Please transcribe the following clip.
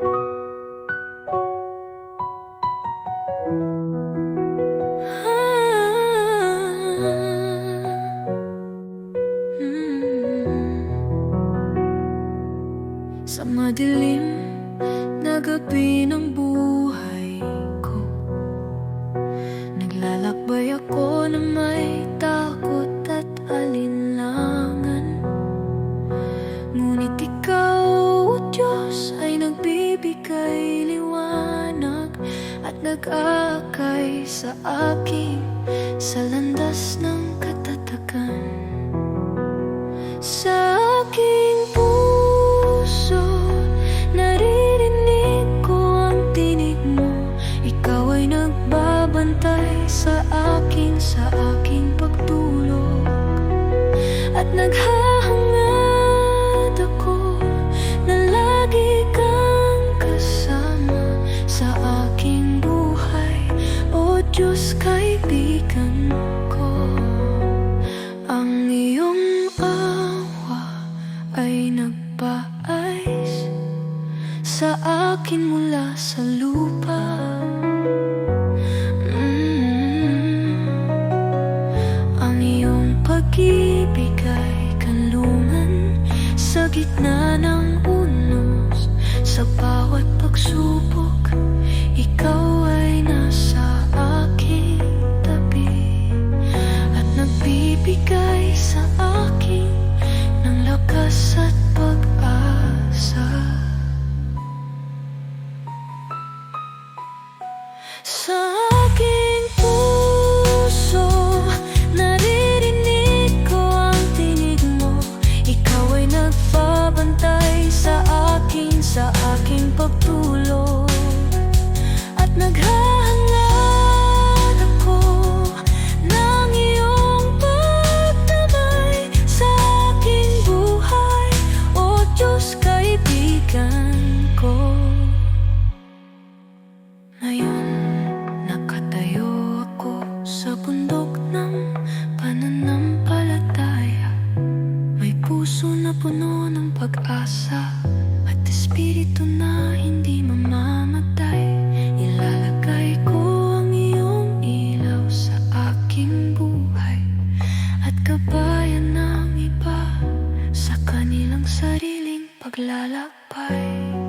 Sa madilim na gabi ng buhay nag-akay sa akin sa landas ng katatapos. Diyos kaibigan ko Ang iyong awa ay nagpaais Sa akin mula sa lupa mm. Ang kanlungan Sa gitna ng unos Sa bawat pagsusunod So pag-asa At espiritu na hindi mamamatay. Ilalagay ko ang iyong ilaw sa aking buhay At kabayan ng iba sa kanilang sariling paglalakbay.